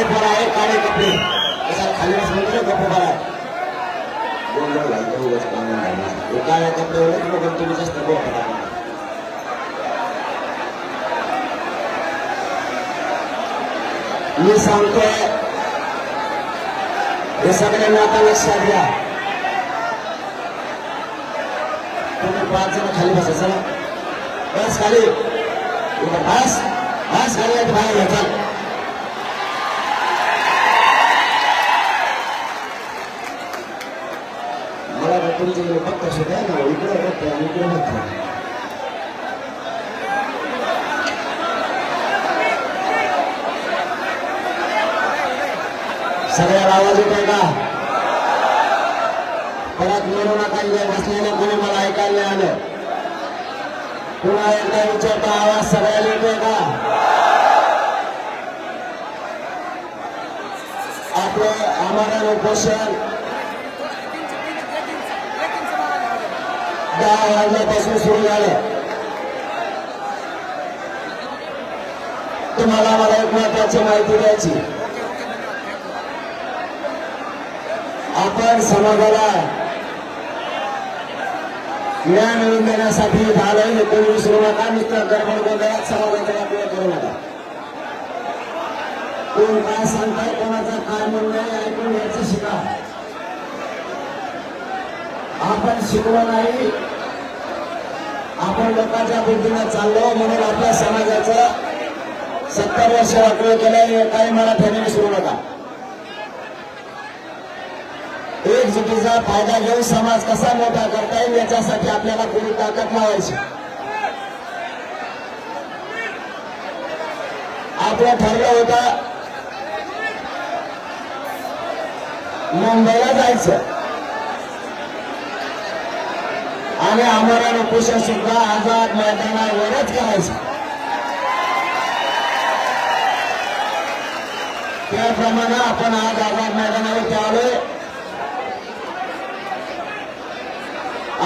काळे पोर आहे काळे कपडे तसा खाली सांगितलं गप्प बरा गोंधळ घालतो उगाच कामं घालणार. हे काळ्या कपड्यावर लोक तुम्ही जास्त बोलता मी सांगतोय हे सगळ्यांना आता लक्षात घ्या. तुम्ही पाच जण खाली बसा चला. बस खाली. बस. बस खाली बाहेर घ्या चल मला वाटतं तुमच्याकडे फक्त सुद्धा ना इकडे बघतो आणि इकडे बघतो सगळ्याला आवाज येतोय का परत म्हणू नका इथे बसलेले कोणी मला ऐकायला नाही आलं पुन्हा एकदा विचारता आवाज सगळ्याला येतोय का आपलं आम्हाला उपोषण दहा वाजल्यापासून सुरू झालं. तुम्हाला मला एक महत्वाची माहिती द्यायची. आपण समाजाला ज्ञान मिळवून देण्यासाठी झालं कोणी विसरू नका. मित्र गडबड गोंधळात समाजाचा वापर करू नका. कोण काय सांगताय कोणाचं काय म्हणणं ऐकून घ्यायचं शिका. आपण शिकलो नाही आपण लोकांच्या बुद्धीनं चाललो म्हणून आपल्या समाजाचं सत्तर वर्ष वाटलं केलं काही मला मराठ्याने विसरू नका. एकजुटीचा फायदा घेऊन समाज कसा मोठा करता येईल याच्यासाठी आपल्याला पूर्ण ताकद लावायची. आपलं ठरलं होतं मुंबईला जायचं. आणि आम्हाला उपोषण सुद्धा आझाद मैदानावरच करायचं. त्याप्रमाणे आपण आज आझाद मैदानावर आलोय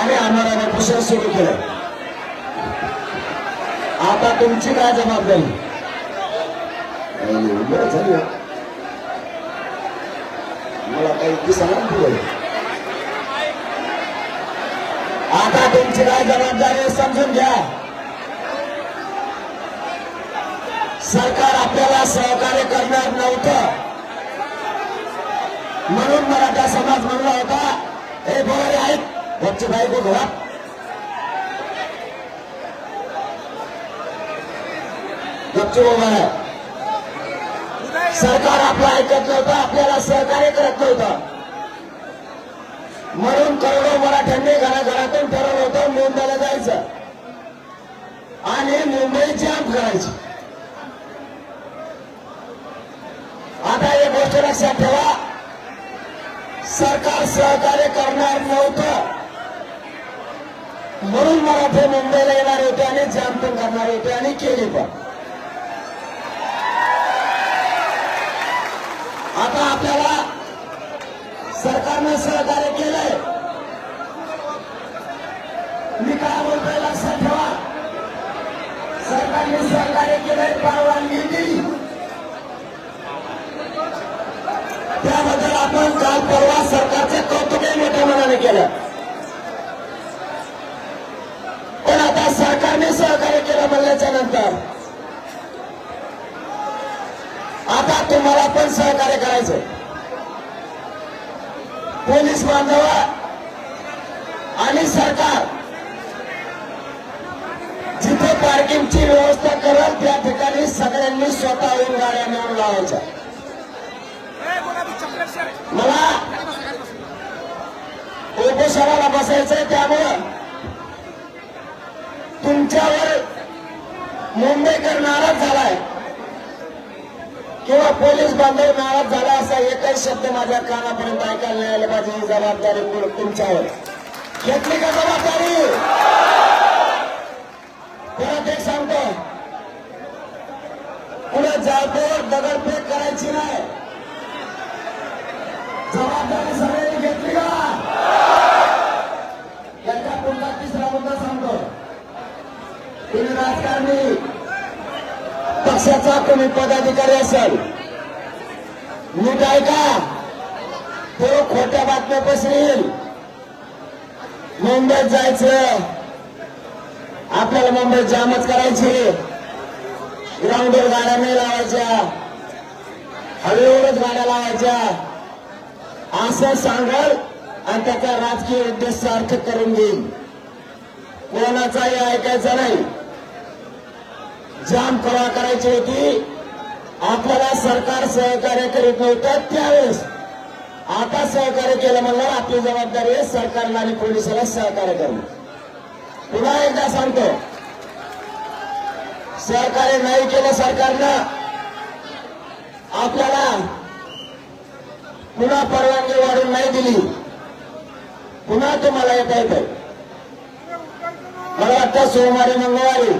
आणि आम्हाला उपोषण सुरू केलं. आता तुमची काय जबाबदारी? झाली मला काही दिसणार पुढे आता तुमची काय जबाबदारी समजून घ्या. सरकार आपल्याला सहकार्य करणार नव्हतं. म्हणून मराठा समाज म्हणला होता हे बोलारे आहेत वरची बायको घरात गपचूप उभा सरकार आपलं ऐकत नव्हतं आपल्याला सहकार्य करत नव्हतं. म्हणून करोडो मराठ्यांनी घराघरातून ठरवलं होतं मुंबईला जायचं. आणि मुंबई जॅम करायची. आता एक गोष्ट लक्षात ठेवा. सरकार सहकार्य करणार नव्हतं. म्हणून मराठे मुंबईला येणार होते आणि जॅम पण करणार होते आणि केली पण. आता आपल्याला सरकारनं सहकार्य केलंय. सरकारने सहकार्य केलंय परवानगी दिली. त्याबद्दल आपण काल परवा सरकारचे कौतुकही मोठ्या मनाने केलं. पण आता सरकारने सहकार्य केलं म्हणल्याच्या नंतर आता तुम्हाला पण सहकार्य करायचं पोलीस बांधव आणि सरकार पार्किंगची व्यवस्था करत त्या ठिकाणी सगळ्यांनी स्वतः येऊन गाड्या मिळून लावायच्या. मला उपोषणाला बसायचंय त्यामुळं तुमच्यावर मुंबईकर नाराज झालाय किंवा पोलीस बांधव नाराज झाला असा एकही शब्द माझ्या कानापर्यंत ऐकायला नाही आले. पाहिजे ही जबाबदारी तुमच्यावर. घेतली का जबाबदारी? परत एक सांगतो. पुढे जातो दगडफेक करायची नाही. जबाबदारी सगळ्यांनी घेतली का? याच्या पुढचा तिसरा मुद्दा सांगतो. तुम्ही राजकारणी पक्षाचा कोणी पदाधिकारी असेल नीट ऐका. तो खोट्या बातम्या पसरेल. मुंबईत जायचं. आपल्याला मुंबईत जामच करायची. ग्राउंडवर गाड्या नाही लावायच्या. हवेवरच गाड्या लावायच्या. असं सांगाल आणि त्याचा राजकीय उद्देश सार्थ करून घेईल. कोणाचाही ऐकायचा नाही. जाम कवा करायची होती. आपल्याला सरकार सहकार्य करीत नव्हतं त्यावेळेस. आता सहकार्य केलं म्हणलं आपली जबाबदारी आहे सरकारला आणि पोलिसाला सहकार्य करणं. पुन्हा एकदा सांगतो. सहकार्य नाही केलं सरकारनं आपल्याला पुन्हा परवानगी वाढून नाही दिली. पुन्हा तुम्हाला येता येत मला वाटतं सोमवारी मंगळवारी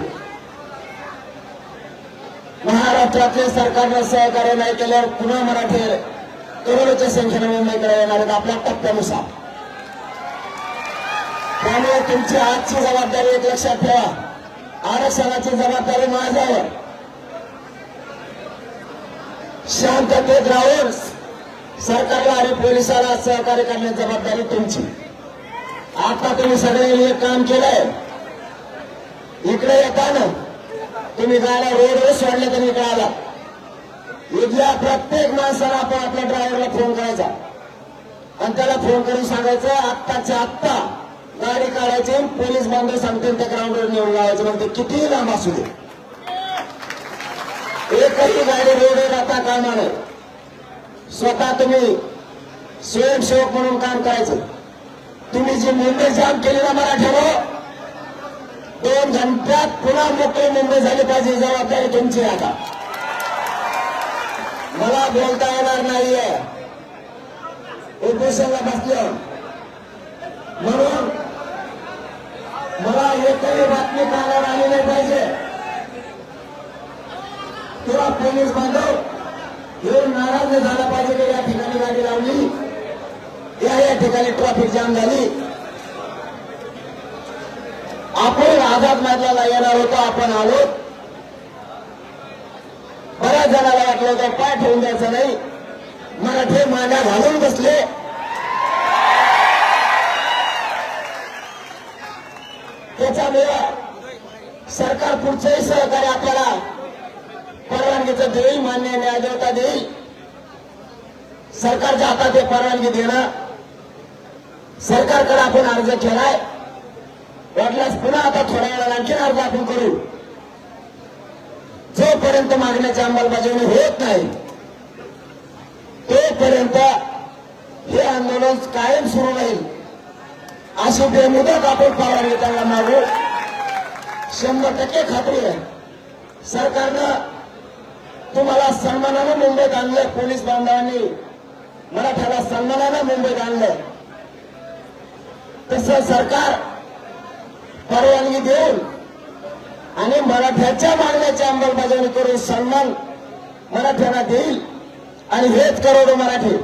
महाराष्ट्रातले सरकारनं सहकार्य नाही केल्यावर पुन्हा मराठी करोडोच्या संख्येने मुंबईकडे येणार आहेत आपल्या टप्प्यानुसार. त्यामुळे तुमची आजची जबाबदारी एक लक्षात ठेवा. आरक्षणाची जबाबदारी माझ्यावर. शांततेत राहून सरकारला आणि पोलिसाला सहकार्य करण्याची जबाबदारी तुमची. आता तुम्ही सगळ्यांनी एक काम केलंय. इकडे येताना तुम्ही गाड्या रोडवर सोडल्या तर इकडे आला. इथल्या प्रत्येक माणसाला आपण आपल्या ड्रायव्हरला फोन करायचा. आणि त्याला फोन करून सांगायचं आत्ताच्या आत्ता गाडी काढायची पोलीस बांधव सांगतील त्या ग्राउंडवर नेऊन लावायचं. मग ते कितीही लांब असू दे. एकही गाडी रोडवर जाता कामा नये स्वतः तुम्ही स्वयंसेवक म्हणून काम करायचं. तुम्ही जी मुंबई जाम केली ना मराठ्यावर दोन घंट्यात पुन्हा मोकळी मुंबई झाली पाहिजे जबाबदारी तुमची आता. मला बोलता येणार नाहीये. उपोषणला बसलं. म्हणून एकही बातमी कानावर आली नाही पाहिजे. किंवा पोलीस बांधव हे नाराज झाला पाहिजे की या ठिकाणी गाडी लावली? या या ठिकाणी ट्रॅफिक जाम झाली. आपण आझाद मैदानाला येणार होतो आपण आलो बऱ्याच जणाला वाटलं होतं पाय ठेवून द्यायचं नाही. मराठे मांड्या घालून बसले. त्याच्यामुळे सरकार पुढचंही सहकार्य आपल्याला परवानगीचं देईल मान्य न्यायदेवता देईल. सरकारच्या हातात हे परवानगी देणं सरकारकडे आपण अर्ज केलाय. वाटल्यास पुन्हा आता थोड्या वेळाला आणखी अर्ज आपण करू. जोपर्यंत मागण्याची अंमलबजावणी होत नाही तोपर्यंत हे आंदोलन कायम सुरू राहील. अशी बेमुदत आपण परवानगी घेताना मागू शंभर टक्के खात्री आहे. सरकारनं तुम्हाला सन्मानानं मुंबईत आणलं पोलीस बांधवांनी. मराठ्याला सन्मानानं मुंबईत आणलं. तसं सरकार परवानगी देऊन आणि मराठ्याच्या मागण्याची अंमलबजावणी करून सन्मान मराठ्यांना देईल. आणि हेच करोडो मराठी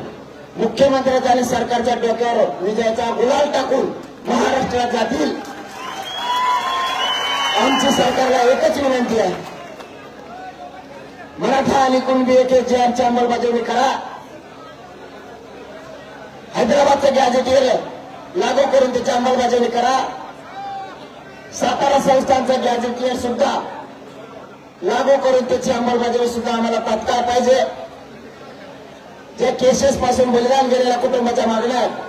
मुख्यमंत्र्याच्या आणि सरकारच्या डोक्यावर विजयाचा गुलाल टाकून महाराष्ट्रात जातील आमची सरकारला एकच विनंती आहे. मराठा आणि कुणबी एक एक जयांची अंमलबजावणी करा. हैदराबादचं गॅजेटियर लागू करून त्याची अंमलबजावणी करा. सातारा संस्थांचं गॅजेटियर सुद्धा लागू करून त्याची अंमलबजावणी सुद्धा आम्हाला तात्काळ पाहिजे. जे केसेस पासून बलिदान गेलेल्या कुटुंबाच्या मागण्या आहेत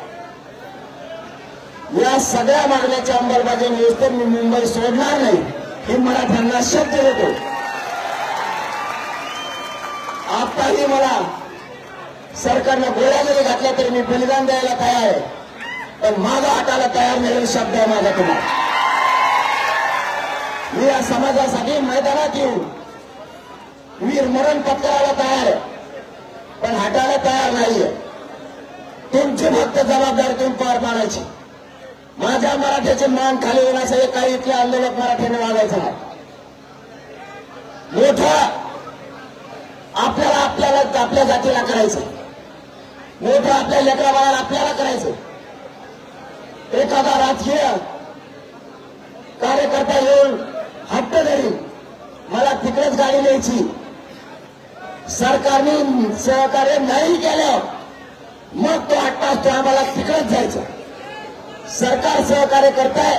या सगळ्या मागण्याची अंमलबजावणी व्यवस्थेत मी मुंबई सोडणार नाही हे मराठ्यांना शब्द देतो. आताही मला सरकारनं गोळ्या जरी घातल्या तरी मी बलिदान द्यायला तयार आहे पण माझा हाताला तयार नाही शब्द आहे माझा तुम्हाला मी या समाजासाठी मैदानात येऊ. वीर मरण पत्करायला तयार आहे पण हटायला तयार नाहीये. तुमची फक्त जबाबदारी तुम्ही पार पाडायची. मराठ्याचे मान खाली होण्यासाठी काही इथले आंदोलक मराठ्याने वागायचं नाही. मोठा आपल्याला आपल्याला आपल्या जातीला करायचं मोठं आपल्या लेकरा बाळाला आपल्याला करायचं एखादा राजकीय कार्यकर्ता येऊन हट्ट धरी मला तिकडेच गाडी न्यायची. सरकारने सहकार्य नाही केलं मग तो हट्ट असतो आम्हाला तिकडेच जायचं. सरकार सहकार्य करताय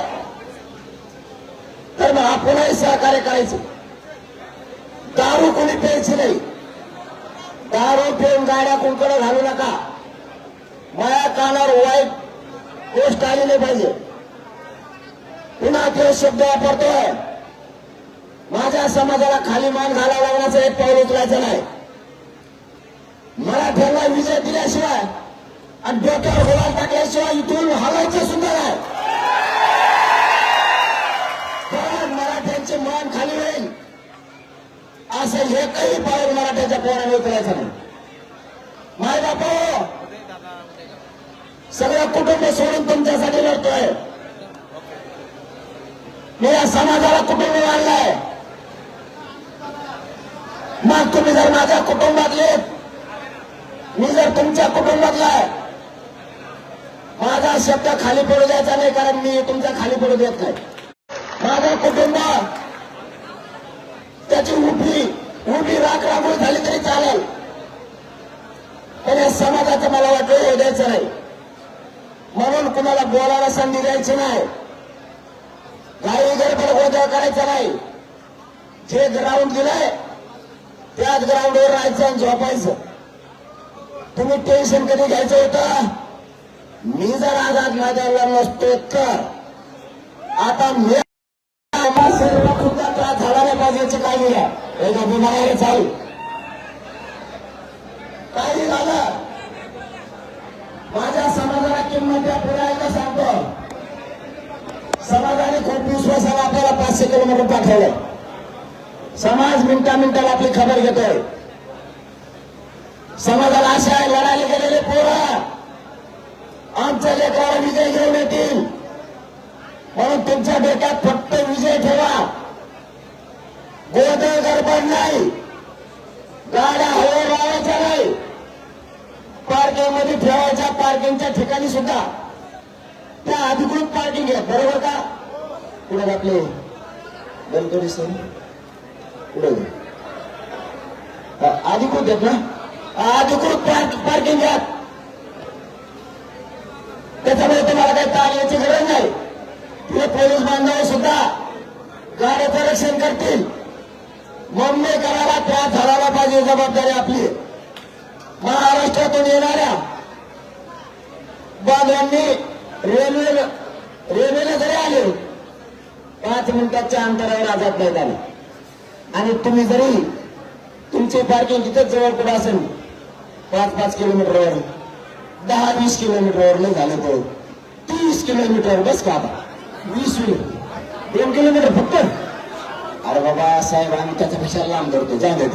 तर मग आपणही सहकार्य करायचं दारू कोणी प्यायची नाही। दारू पिऊन गाड्या कोणकडे घालू नका माया कानावर वाईट गोष्ट आली नाही पाहिजे पुन्हा ते शब्द वापरतोय माझ्या समाजाला खाली मान घालावा लागण्याचं एक पाऊल उचलायचं नाही। मराठ्यांना विजय दिल्याशिवाय आणि डोक्यावर गुलाल टाकल्याशिवाय इथून हलायचं सुद्धा नाही. पण मराठ्यांचे मान खाली होईल असं एकही पाऊल मराठ्याच्या पोराने उचलायचं नाही. माय बापा हो. सगळं कुटुंब सोडून तुमच्यासाठी लढतोय. मी या समाजाला कुटुंब मानलाय. मग तुम्ही जर माझ्या कुटुंबातले मी जर तुमच्या कुटुंबातला आहे शब्द खाली पडू द्यायचा नाही कारण मी तुमचा खाली पडू देत नाही. माझा कुटुंब त्याची उभी उभी राख रांगोळी झाली तरी चालेल. पण या समाजाचं मला वाटलं हे द्यायचं नाही. म्हणून कुणाला बोलायला संधी द्यायची नाही. काही गडबड गोंधळ करायचा नाही. जे ग्राउंड दिलंय त्याच ग्राउंडवर राहायचं आणि झोपायचं. तुम्ही टेन्शन कधी घ्यायचं होतं? मी जर आझाद मैदानाला नसतो तर आता मी आम्हा सर्व सुद्धा त्रास झाला नाही पाहिजे याची काळजी घ्या एकदा बिमारी चालू. काही झालं? माझ्या समाजाला किंमत द्या पुढे एकदा सांगतो. समाजाने खूप विश्वासाला आपल्याला पाचशे किलोमीटर पाठवलं समाज मिनिटा मिनिटाला आपली खबर घेतोय. समाजाला आशा आहे लढायला गेलेले पोरं. आमच्या लेकराला विजय घेऊन येतील. म्हणून तुमच्या डोक्यात फक्त विजय ठेवा. गोंधळ गडबड नाही. गाड्या हवा लावायच्या नाही. पार्किंगमध्ये ठेवायच्या पार्किंगच्या ठिकाणी सुद्धा. त्या अधिकृत पार्किंग आहे बरोबर का? पुढे आपले गणपती सण. पुढे अधिकृत आहेत ना? अधिकृत पार्किंग घ्या त्याच्यामुळे तुम्हाला काही ताण याची गरज नाही. तिथे पोलीस बांधव सुद्धा गाड्याचं रक्षण करतील. मम्मी करायला त्या झाडाला पाहिजे जबाबदारी आपली. महाराष्ट्रातून येणाऱ्या बांधवांनी रेल्वे रेल्वेला जरी आले पाच मिनिटाच्या अंतरावर आजाद नाही आले आणि तुम्ही जरी तुमची पार्किंग तिथेच जवळ कुठं असेल पाच पाच किलोमीटरवर दहा वीस किलोमीटरवर नाही झालं तर तीस किलोमीटर बस का वीस मिनिट. दोन किलोमीटर फक्त. अरे बाबा साहेब आम्ही त्याच्यापेक्षा लांब धरतो. जा दे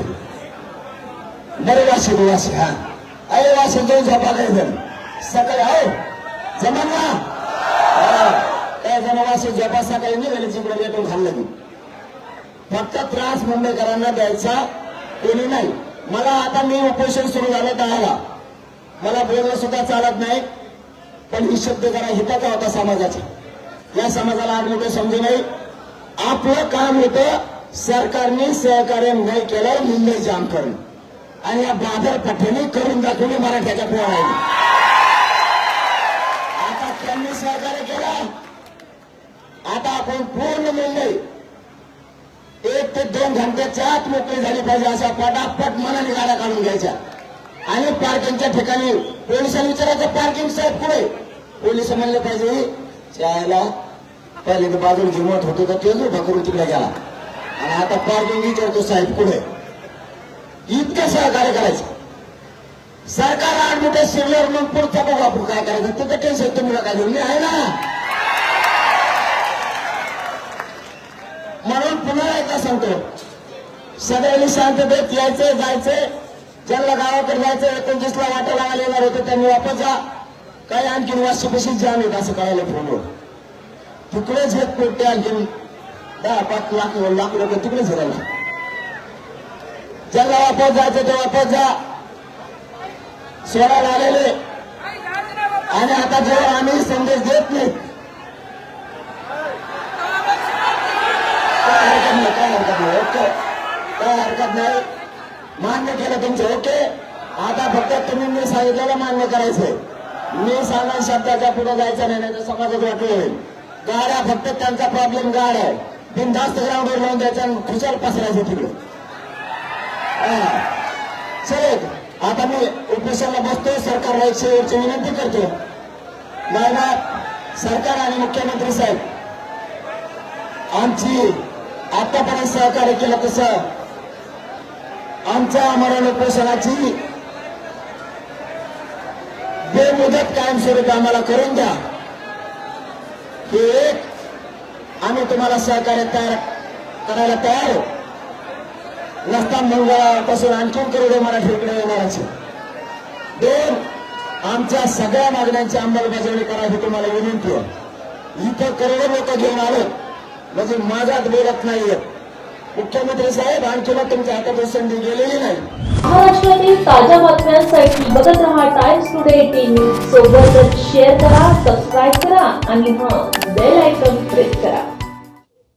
बरे वाशी वाशी हा. अरे वाशी जाऊन झोपा काय जण सकाळी आहो जमान ना हा. काय जण वाशी झोपा सकाळी निघाले तिकडे भेटून खाल्लं मी. फक्त त्रास मुंबईकरांना द्यायचा कोणी नाही. मला आता मी उपोषण सुरू झालं दहाला. मला बोलणं सुद्धा चालत नाही पण ही शब्द जरा हिताचा होता समाजाचा. या समाजाला आज समजू नाही आपलं काम होतं सरकारने सहकार्य नाही केलं मुंबई जाम करून. आणि या बाजार पठ्याने करून दाखवली मराठ्याच्या पोराने आता त्यांनी सहकार्य केलं. आता आपण पूर्ण मुंबई एक ते दोन घंट्याच्या आत मोकळी झाली पाहिजे असा पटापट मनाने गाड्या काढून घ्यायच्या. आणि पार्किंगच्या ठिकाणी पोलिसांनी विचारायचं पार्किंग साहेब पुढे. पोलीस म्हणले पाहिजे त्याला पहिले तर बाजूला जिमत होतो तर तेच उभा करून तिकडे गेला. आणि आता पार्किंग विचारतो साहेब पुढे. इतकं सहकार्य करायचं. सरकार आठ मोठे शिरल्यावर मग पुढचा बघू आपण काय करायचं. तिथं टेन्शन तुम्ही काय घेऊन आहे ना. म्हणून पुन्हा एकदा सांगतो. सगळ्यांनी शांततेत यायचं जायचंय ज्यांना गावाकडे जायचं एकोणतीसला वाटा लावायला येणार होते त्यांनी वापस जा. काही आणखीन वाशीपाशी जाम येत असं कळायला फोनवर. तिकडेच येत पोटे आणखीन दहा पाच लाख लाख लोक तिकडेच राहिले ज्यांना वापस जायचं ते वापस जा. सोडायला आलेले. आणि आता जेव्हा आम्ही संदेश देत नाही काय हरकत नाही काय हरकत नाही ओके. काय हरकत नाही. मान्य केलं तुमचं ओके? आता फक्त तुम्ही मी सांगितलेलं मान्य करायचंय. मी सांगा शब्दाच्या पुढे जायचं नाही नाही तर समाजात वाटलं होईल गाड्या फक्त त्यांचा प्रॉब्लेम गाड आहे बिनधास्त ग्राउंडवर लावून द्यायचा आणि खुशाल पसरायचं तिकडे. हा. चल आता मी उपोषणाला बसतो सरकारला एक शेवटची विनंती करतो. नाही सरकार आणि मुख्यमंत्री साहेब आमची आतापर्यंत सहकार्य केलं तसं आमच्या मरण उपोषणाची बेमुदत कायमस्वरूपी आम्हाला करून द्या. हे एक आम्ही तुम्हाला सहकार्य तयार करायला तयार नसता मंगळापासून आणखीन करोडो मराठी इकडे येणारच दोन आमच्या सगळ्या मागण्यांची अंमलबजावणी करा ही तुम्हाला विनंती आहे. इथं करोडो लोक घेऊन आलो. म्हणजे माझ्यात बोलत नाहीये. मुख्यमंत्री साहेब आणखीन तुमच्या हातातून संधी गेलेली नाही. महाराष्ट्रातील ताज्या बातम्यांसाठी बघत रहा टाइम्स टुडे एटीन न्यूज सोबतच शेअर करा सबस्क्राईब करा आणि हा बेल आयकॉन प्रेस करा.